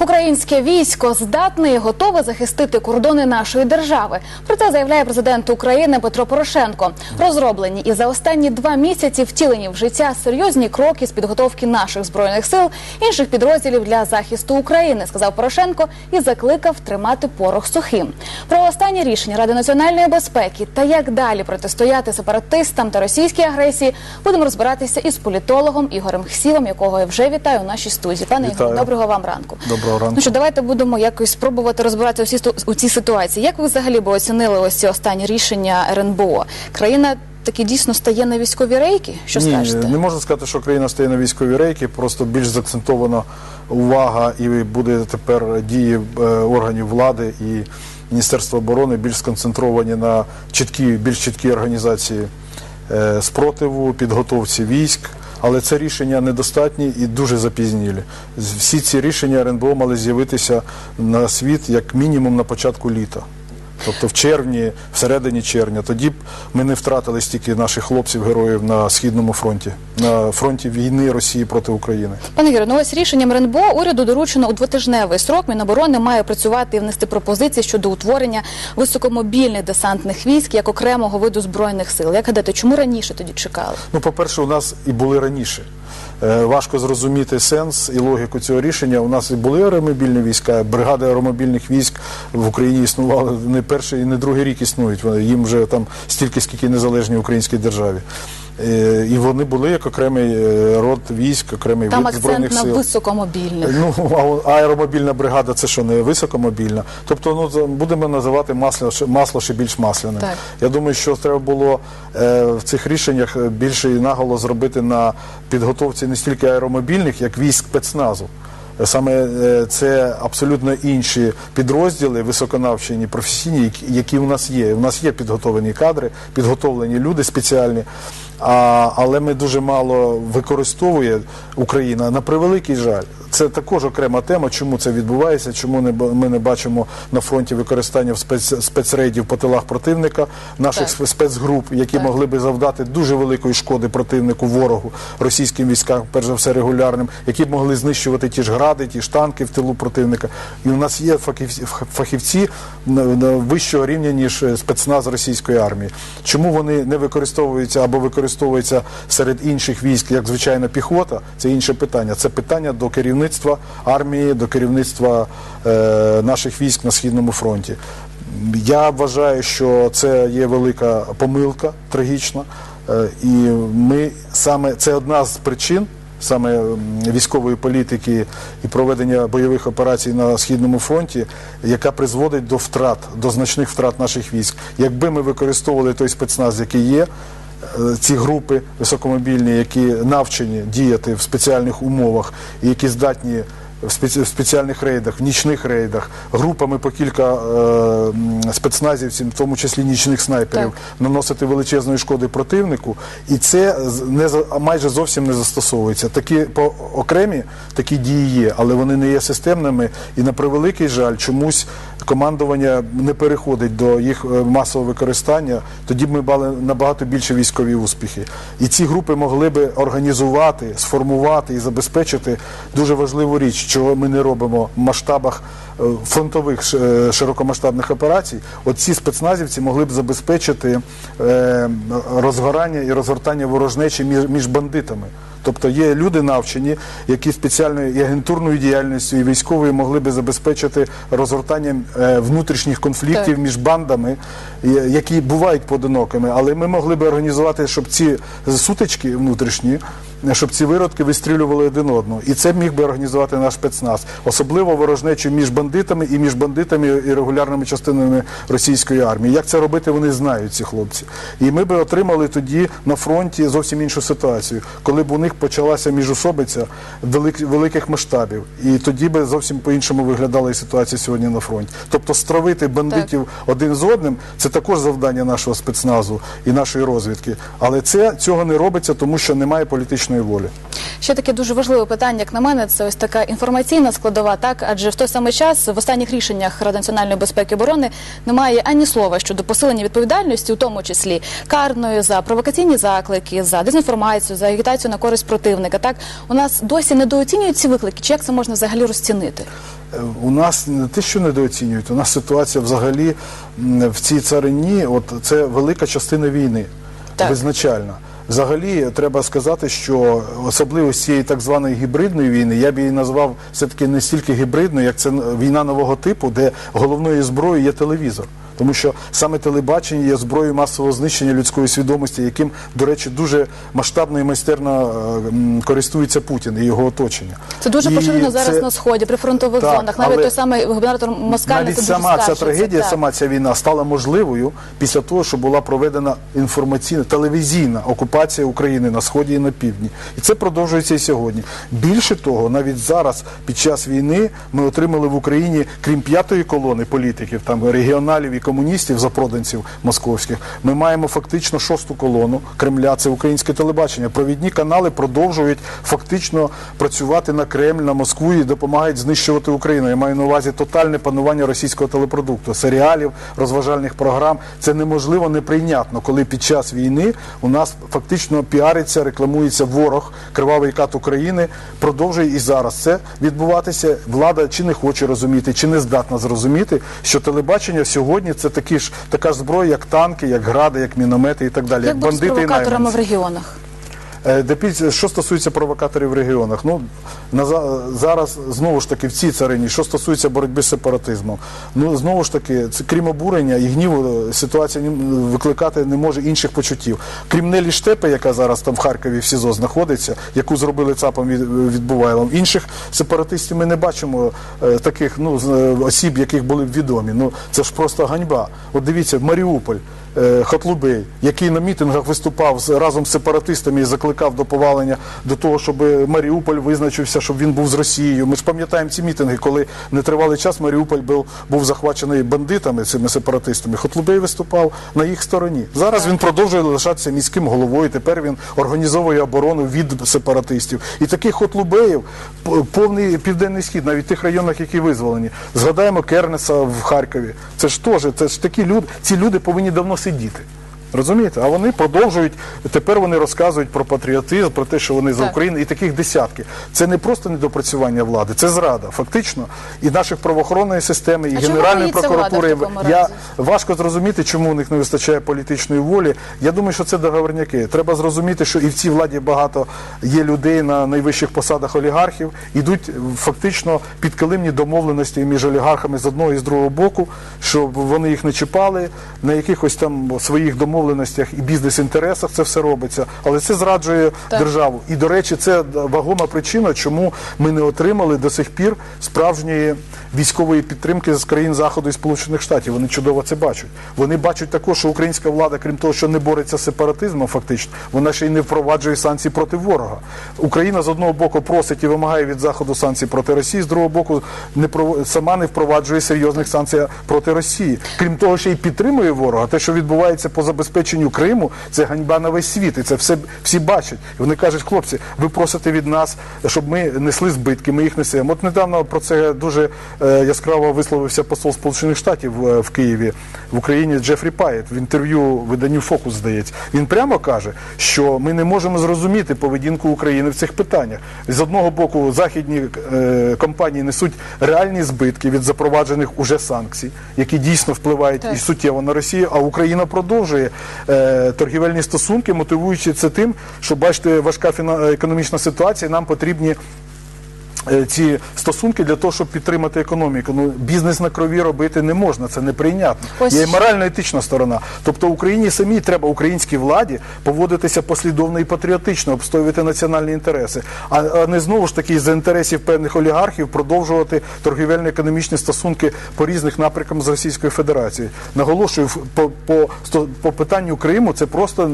Українське військо здатне і готове захистити кордони нашої держави. Про це заявляє президент України Петро Порошенко. Розроблені і за останні два місяці втілені в життя серйозні кроки з підготовки наших збройних сил інших підрозділів для захисту України, сказав Порошенко і закликав тримати порох сухим. Про останні рішення Ради національної безпеки та як далі протистояти сепаратистам та російській агресії будемо розбиратися із політологом Ігорем Хсілом, якого я вже вітаю у нашій студії. Пане Вітаю. Ігор, доброго вам ранку. Доброго ранку. Ну що, давайте будемо якось спробувати розбиратися у цій, ситу- у цій ситуації. Як ви взагалі би оцінили ось ці останні рішення РНБО? Країна таки дійсно стає на військові рейки? Що Ні, скажете? не можна сказати, що країна стає на військові рейки, просто більш заакцентована увага і буде тепер дії е, органів влади і Міністерства оборони більш сконцентровані на чіткі, більш чіткі організації е, спротиву, підготовці військ. Але це рішення недостатні і дуже запізнілі. Всі ці рішення РНБО мали з'явитися на світ як мінімум на початку літа. Тобто в червні, в середині червня, тоді б ми не втратили стільки наших хлопців, героїв на східному фронті, на фронті війни Росії проти України. Пане Ігоре, ну ось рішенням РНБО уряду доручено у двотижневий срок Міноборони має працювати і внести пропозиції щодо утворення високомобільних десантних військ як окремого виду збройних сил. Як гадаєте, чому раніше тоді чекали? Ну, по-перше, у нас і були раніше. Е, Важко зрозуміти сенс і логіку цього рішення. У нас і були аеромобільні війська, бригади аеромобільних військ в Україні існували не перший і не другий рік існують. Вони- Їм вже там стільки, скільки незалежній українській державі. Е, І вони були як окремий е, род військ, окремий Там вид акцент збройних на сил. високомобільних. Ну, а аеромобільна бригада це що, не високомобільна? Тобто, ну будемо називати масло, ще- масло ще більш масляним. Так. Я думаю, що треба було е, в цих рішеннях е, більше наголос зробити на підготовці не стільки аеромобільних, як військ спецназу. Саме е, це абсолютно інші підрозділи, високонавчені, професійні, які у нас є. У нас є підготовлені кадри, підготовлені люди спеціальні. А, але ми дуже мало використовує Україна на превеликий жаль. Це також окрема тема, чому це відбувається, чому не ми не бачимо на фронті використання в спец, спецрейдів по тилах противника, наших Так. спецгруп, які Так. могли би завдати дуже великої шкоди противнику, ворогу, російським військам, перш за все регулярним, які б могли знищувати ті ж гради, ті ж танки в тилу противника. І у нас є фахівці, фахівці вищого рівня ніж е, спецназ російської армії. Чому вони не використовуються або використовуються серед інших військ, як звичайна піхота? Це інше питання. Це питання до керівництва армії, до керівництва е, наших військ на східному фронті. Я вважаю, що це є велика помилка, трагічна. Е, І ми саме це одна з причин саме військової політики і проведення бойових операцій на східному фронті, яка призводить до втрат, до значних втрат наших військ. Якби ми використовували той спецназ, який є. Е, Ці групи високомобільні, які навчені діяти в спеціальних умовах, і які здатні в спеці- спеціальних рейдах, в нічних рейдах, групами по кілька е, спецназівців, в тому числі нічних снайперів, Так. наносити величезної шкоди противнику, і це не майже зовсім не застосовується. Такі по окремі такі дії є, але вони не є системними. І на превеликий жаль, чомусь командування не переходить до їх е, масового використання. Тоді б ми мали набагато більше військові успіхи. І ці групи могли би організувати, сформувати і забезпечити дуже важливу річ, чого ми не робимо в масштабах е, фронтових е, широкомасштабних операцій. От ці спецназівці могли б забезпечити е, розгорання і розгортання ворожнечі між, бандитами. Тобто є люди навчені, які спеціальною і агентурною діяльністю і військовою могли би забезпечити розгортання е, внутрішніх конфліктів Так. між бандами, які бувають поодинокими, але ми могли би організувати, щоб ці сутички внутрішні, щоб ці виродки вистрілювали один одного. І це міг би організувати наш спецназ, особливо ворожнечу між бандитами і між бандитами і регулярними частинами російської армії. Як це робити, вони знають, ці хлопці. І ми би отримали тоді на фронті зовсім іншу ситуацію, коли б у них почалася міжусобиця велик, великих масштабів. І тоді би зовсім по-іншому виглядала і ситуація сьогодні на фронті. Тобто стравити бандитів один з одним це також завдання нашого спецназу і нашої розвідки. Але це цього не робиться, тому що немає політичної політичної волі. Ще таке дуже важливе питання, як на мене, це ось така інформаційна складова, так адже в той самий час в останніх рішеннях Ради національної безпеки і оборони немає ані слова щодо посилення відповідальності, у тому числі карної за провокаційні заклики, за дезінформацію, за агітацію на користь противника. Так у нас досі недооцінюють ці виклики. Чи як це можна взагалі розцінити? Е, У нас не те, що недооцінюють, у нас ситуація взагалі в цій царині, от це велика частина війни, Так. визначальна. Взагалі, треба сказати, що особливо цієї так званої гібридної війни, я б її назвав все-таки не стільки гібридною, як це війна нового типу, де головною зброєю є телевізор. Тому що саме телебачення є зброєю масового знищення людської свідомості, яким, до речі, дуже масштабно і майстерно е, користується Путін і його оточення. Це дуже І поширено зараз це- на сході, при фронтових Так, зонах. Навіть той самий губернатор Москаль навіть це дуже сама ця трагедія, Так. сама ця війна стала можливою після того, що була проведена інформаційна телевізійна окупація України на сході і на півдні, і це продовжується і сьогодні. Більше того, навіть зараз, під час війни, ми отримали в Україні, крім п'ятої колони політиків, там регіоналів і комуністів, запроданців московських, ми маємо фактично шосту колону Кремля. Це українське телебачення. Провідні канали продовжують фактично працювати на Кремль, на Москву і допомагають знищувати Україну. Я маю на увазі тотальне панування російського телепродукту, серіалів, розважальних програм. Це неможливо, неприйнятно, коли під час війни у нас фактично піариться, рекламується ворог, кривавий кат України. Продовжує і зараз це відбуватися. Влада чи не хоче розуміти, чи не здатна зрозуміти, що телебачення сьогодні це такі ж така ж зброя, як танки, як гради, як міномети і так далі, як, бандити і провокаторами в регіонах? Е, що стосується провокаторів в регіонах, ну на за- зараз знову ж таки в цій царині, що стосується боротьби з сепаратизмом, ну знову ж таки, це крім обурення і гніву, е, ситуація викликати не може інших почуттів. Крім Нелі Штепи, яка зараз там в Харкові в СІЗО знаходиться, яку зробили ЦАПом від, відбувайлом. Інших сепаратистів ми не бачимо е, таких ну осіб, яких були б відомі. Ну це ж просто ганьба. От дивіться, Маріуполь. Е, Хатлубей, який на мітингах виступав разом з сепаратистами і закликав до повалення до того, щоб Маріуполь визначився, щоб він був з Росією. Ми ж пам'ятаємо ці мітинги, коли нетривалий час Маріуполь був, був захвачений бандитами, цими сепаратистами. Хатлубей виступав на їх стороні. Зараз він продовжує лишатися міським головою. Тепер він організовує оборону від сепаратистів. І таких Хотлубеїв повний південний схід, навіть в тих районах, які визволені. Згадаємо Кернеса в Харкові. Це ж теж, це ж такі люди. Ці люди повинні давно сидіти. Розумієте? А вони продовжують, тепер вони розказують про патріотизм, про те, що вони за Україну, і таких десятки. Це не просто недопрацювання влади, це зрада, фактично, і наших правоохоронної системи, і А Генеральної прокуратури. Я важко зрозуміти, чому у них не вистачає політичної волі. Я думаю, що це договорняки. Треба зрозуміти, що і в цій владі багато є людей на найвищих посадах олігархів. Ідуть фактично підкилимні домовленості між олігархами з одного і з другого боку, щоб вони їх не чіпали на якихось там своїх домовленостях і бізнес-інтересах це все робиться. Але це зраджує Так. державу. І, до речі, це вагома причина, чому ми не отримали до сих пір справжньої військової підтримки з країн Заходу і Сполучених Штатів. Вони чудово це бачать. Вони бачать також, що українська влада, крім того, що не бореться з сепаратизмом, фактично, вона ще й не впроваджує санкції проти ворога. Україна з одного боку просить і вимагає від Заходу санкцій проти Росії, з другого боку не прово- сама не впроваджує серйозних санкцій проти Росії. Крім того, ще й підтримує ворога. Те, що відбувається по забезпеченню Криму, це ганьба на весь світ. І це все всі бачать. І вони кажуть, хлопці, ви просите від нас, щоб ми несли збитки, ми їх несемо. От недавно про це дуже е, яскраво висловився посол Сполучених Штатів е, в Києві в Україні Джефрі Паєт в інтерв'ю виданню Фокус здається. Він прямо каже, що ми не можемо зрозуміти поведінку України в цих питаннях. З одного боку, західні е, компанії несуть реальні збитки від запроваджених уже санкцій, які дійсно впливають Так. і суттєво на Росію. А Україна продовжує торгівельні стосунки, мотивуючи це тим, що бачите, важка економічна ситуація. Нам потрібні е, ці стосунки для того, щоб підтримати економіку. Ну бізнес на крові робити не можна, це неприйнятно. Ось- Є і морально-етична сторона. Тобто Україні самій треба українській владі поводитися послідовно і патріотично, обстоювати національні інтереси, а, а не знову ж таки за інтересів певних олігархів продовжувати торгівельно-економічні стосунки по різних напрямкам з Російською Федерацією. Наголошую по, по, по питанню Криму. Це просто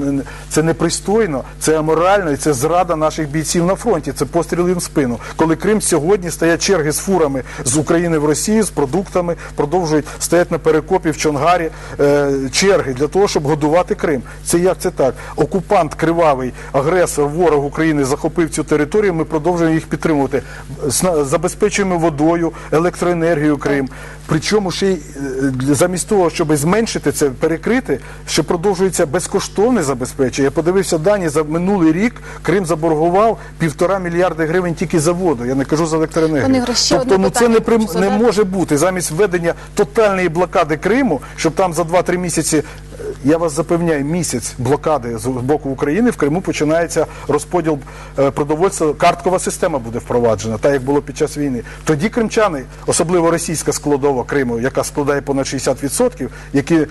це непристойно, це аморально і це зрада наших бійців на фронті. Це постріли їм в спину. Коли Крим сьогодні стоять черги з фурами з України в Росію з продуктами, продовжують стоять на перекопі в Чонгарі е, черги для того, щоб годувати Крим. Це як це так? Окупант кривавий, агресор, ворог України захопив цю територію. Ми продовжуємо їх підтримувати. Забезпечуємо водою, електроенергією Крим. Причому ще й е, замість того, щоб зменшити це, перекрити, ще продовжується безкоштовне забезпечення. Я подивився дані за минулий рік. Крим заборгував півтора мільярди гривень тільки за воду. Я не кажу за електроенергію. Тобто, ну це не прим... не може бути замість введення тотальної блокади Криму, щоб там за 2-3 місяці. Я вас запевняю, місяць блокади з боку України в Криму починається розподіл е, продовольства. Карткова система буде впроваджена, так як було під час війни. Тоді кримчани, особливо російська складова Криму, яка складає понад 60%, які е,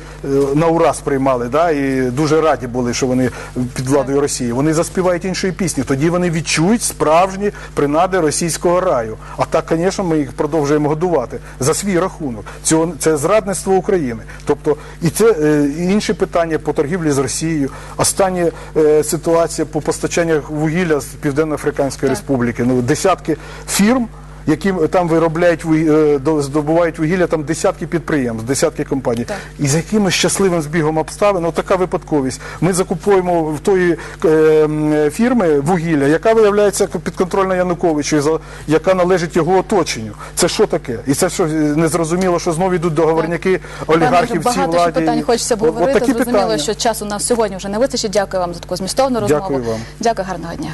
на ура сприймали, да, і дуже раді були, що вони під владою Росії. Вони заспівають іншої пісні. Тоді вони відчують справжні принади російського раю. А так, звісно, ми їх продовжуємо годувати за свій рахунок. Цього це зрадництво України. Тобто, і це е, і інші питання по торгівлі з Росією. Остання е, ситуація по постачанню вугілля з Південно-Африканської Республіки. Ну десятки фірм. Які там виробляють е, до- здобувають вугілля, там десятки підприємств, десятки компаній. Так. І з якимось щасливим збігом обставин, от така випадковість. Ми закуповуємо в тої е, фірми вугілля, яка виявляється підконтрольна Януковичу, яка належить його оточенню. Це що таке? І це що не зрозуміло, що знову йдуть договорняки олігархів багато ще питань хочеться обговорити. Зрозуміло, питання. що часу у нас сьогодні вже не вистачить. Дякую вам за таку змістовну розмову. Дякую вам. Дякую, гарного дня.